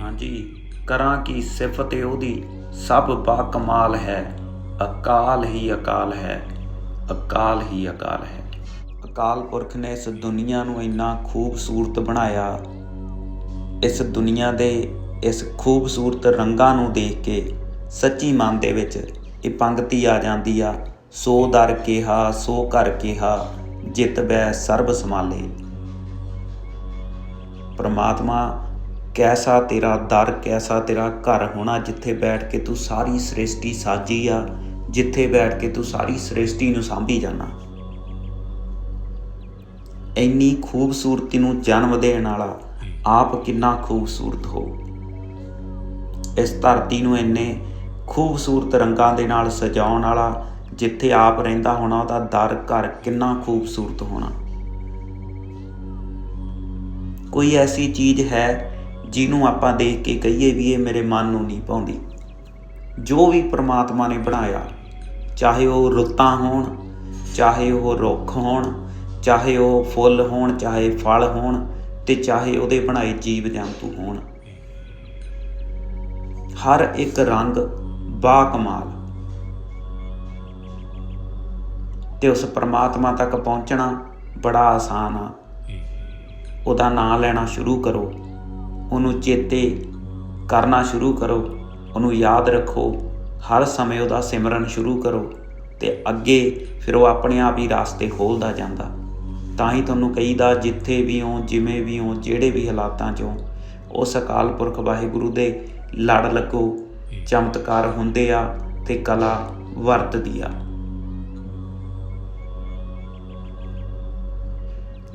ਹਾਂਜੀ, ਕਰਾਂ ਕੀ ਸਿਫਤ ਏ ਉਹਦੀ? ਸਭ ਬਾ ਕਮਾਲ ਹੈ। ਅਕਾਲ ਹੀ ਅਕਾਲ ਹੈ। ਅਕਾਲ ਹੀ ਅਕਾਲ ਹੈ। ਅਕਾਲ ਪੁਰਖ ਨੇ ਇਸ ਦੁਨੀਆ ਨੂੰ ਇੰਨਾ ਖੂਬਸੂਰਤ ਬਣਾਇਆ। ਇਸ ਦੁਨੀਆ ਦੇ ਇਸ ਖੂਬਸੂਰਤ ਰੰਗਾਂ ਨੂੰ ਦੇਖ ਕੇ ਸੱਚੀ ਮਨ ਦੇ ਵਿੱਚ ਇਹ ਪੰਗਤੀ ਆ ਜਾਂਦੀ ਆ। ਸੋ ਦਰ ਕਿਹਾ, ਸੋ ਕਰ ਕਿਹਾ, ਜਿਤ ਬੈ ਸਰਬ ਸਮਾਲੇ ਪਰਮਾਤਮਾ ਕੈਸਾ ਤੇਰਾ ਦਰ, ਕੈਸਾ ਤੇਰਾ ਘਰ ਹੋਣਾ, ਜਿੱਥੇ ਬੈਠ ਕੇ ਤੂੰ ਸਾਰੀ ਸ੍ਰਿਸ਼ਟੀ ਸਾਜੀ ਆ, ਜਿੱਥੇ ਬੈਠ ਕੇ ਤੂੰ ਸਾਰੀ ਸ੍ਰਿਸ਼ਟੀ ਨੂੰ ਸਾਂਭੀ ਜਾਣਾ ਇੰਨੀ ਖੂਬਸੂਰਤੀ ਨੂੰ ਜਨਮ ਦੇਣ ਵਾਲਾ ਆਪ ਕਿੰਨਾ ਖੂਬਸੂਰਤ ਹੋ। ਇਸ ਧਰਤੀ ਨੂੰ ਇੰਨੇ ਖੂਬਸੂਰਤ ਰੰਗਾਂ ਦੇ ਨਾਲ ਸਜਾਉਣ ਵਾਲਾ, ਜਿੱਥੇ ਆਪ ਰਹਿੰਦਾ ਹੋਣਾ, ਉਹਦਾ ਦਰ, ਘਰ ਕਿੰਨਾ ਖੂਬਸੂਰਤ ਹੋਣਾ। ਕੋਈ ਐਸੀ ਚੀਜ਼ ਹੈ ਜਿਹਨੂੰ ਆਪਾਂ ਦੇਖ ਕੇ ਕਹੀਏ ਵੀ ਇਹ ਮੇਰੇ ਮਨ ਨੂੰ ਨਹੀਂ ਪਾਉਂਦੀ। ਜੋ ਵੀ ਪ੍ਰਮਾਤਮਾ ਨੇ ਬਣਾਇਆ ਚਾਹੇ ਉਹ ਰੁੱਤਾਂ ਹੋਣ ਚਾਹੇ ਉਹ ਰੁੱਖ ਹੋਣ ਚਾਹੇ ਉਹ ਫੁੱਲ ਹੋਣ ਚਾਹੇ ਫਲ ਹੋਣ ਤੇ ਚਾਹੇ ਉਹਦੇ ਬਣਾਏ ਜੀਵ ਜੰਤੂ ਹੋਣ। ਹਰ ਇੱਕ ਰੰਗ ਬਾ ਕਮਾਲ ਤੇ ਉਸ ਪ੍ਰਮਾਤਮਾ ਤੱਕ ਪਹੁੰਚਣਾ ਬੜਾ ਆਸਾਨ ਆ। ਉਹਦਾ ਨਾਮ ਲੈਣਾ ਸ਼ੁਰੂ ਕਰੋ। ਉਹਨੂੰ ਚੇਤੇ ਕਰਨਾ ਸ਼ੁਰੂ ਕਰੋ। ਉਹਨੂੰ ਯਾਦ ਰੱਖੋ। ਹਰ ਸਮੇਂ ਉਹਦਾ ਸਿਮਰਨ ਸ਼ੁਰੂ ਕਰੋ ਤੇ ਅੱਗੇ ਫਿਰ ਉਹ ਆਪਣੇ ਆਪ ਹੀ ਰਾਸਤੇ ਖੋਲਦਾ ਜਾਂਦਾ। ਤਾਂ ਹੀ ਤੁਹਾਨੂੰ ਕਹੀਦਾ, ਜਿੱਥੇ ਵੀ ਹੋ, ਜਿਵੇਂ ਵੀ ਹੋ, ਜਿਹੜੇ ਵੀ ਹਾਲਾਤਾਂ 'ਚ ਹੋ ਉਸ ਅਕਾਲ ਪੁਰਖ ਵਾਹਿਗੁਰੂ ਦੇ ਲੜ ਲੱਗੋ, ਚਮਤਕਾਰ ਹੁੰਦੇ ਆ ਤੇ ਕਲਾ ਵਰਤਦੀ ਆ।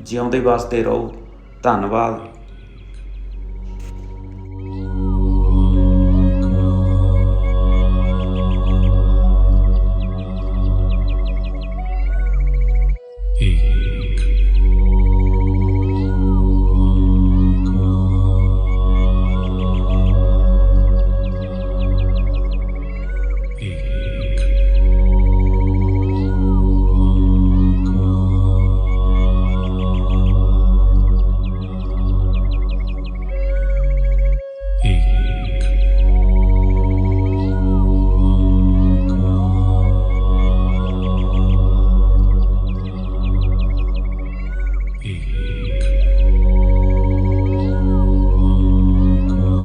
ਜਿਉਂਦੇ ਵਾਸਤੇ ਰਹੋ। ਧੰਨਵਾਦ। Okay.